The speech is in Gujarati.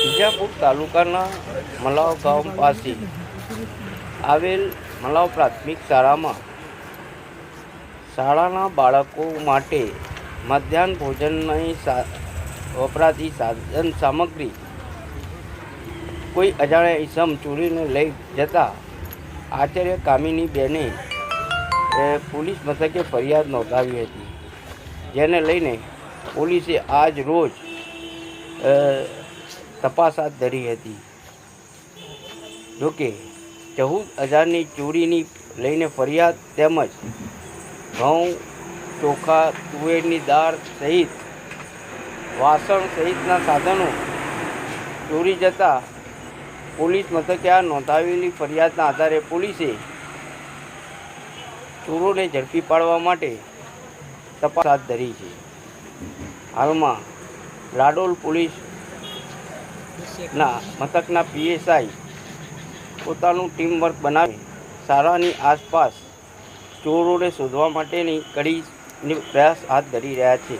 વિજાપુર તાલુકાના મલાવ ગામ પાસે આવેલ મલાવ પ્રાથમિક શાળામાં શાળાના બાળકો માટે મધ્યાહન ભોજનની વપરાતી સાધન સામગ્રી કોઈ અજાણ્યા ઈસમ ચોરીને લઈ જતા આચાર્ય કામિની બેને પોલીસ મથકે ફરિયાદ નોંધાવી હતી. જેને લઈને પોલીસે આજ રોજ તપાસ હાથ ધરી હતી. જોકે ચૌદ હજારની ચોરીની લઈને ફરિયાદ તેમજ ઘઉં, ચોખા, તુવેરની દાળ સહિત વાસણ સહિતના સાધનો ચોરી જતા પોલીસ મથકે આ નોંધાવેલી ફરિયાદના આધારે પોલીસે ચોરોને ઝડપી પાડવા માટે તપાસ હાથ ધરી છે. હાલમાં લાડોલ પોલીસ ના, મથકના પીએસઆઈ પોતાનું ટીમ વર્ક બનાવી શાળાની આસપાસ ચોરોને શોધવા માટેની કડી પ્રયાસ હાથ ધરી રહ્યા છે.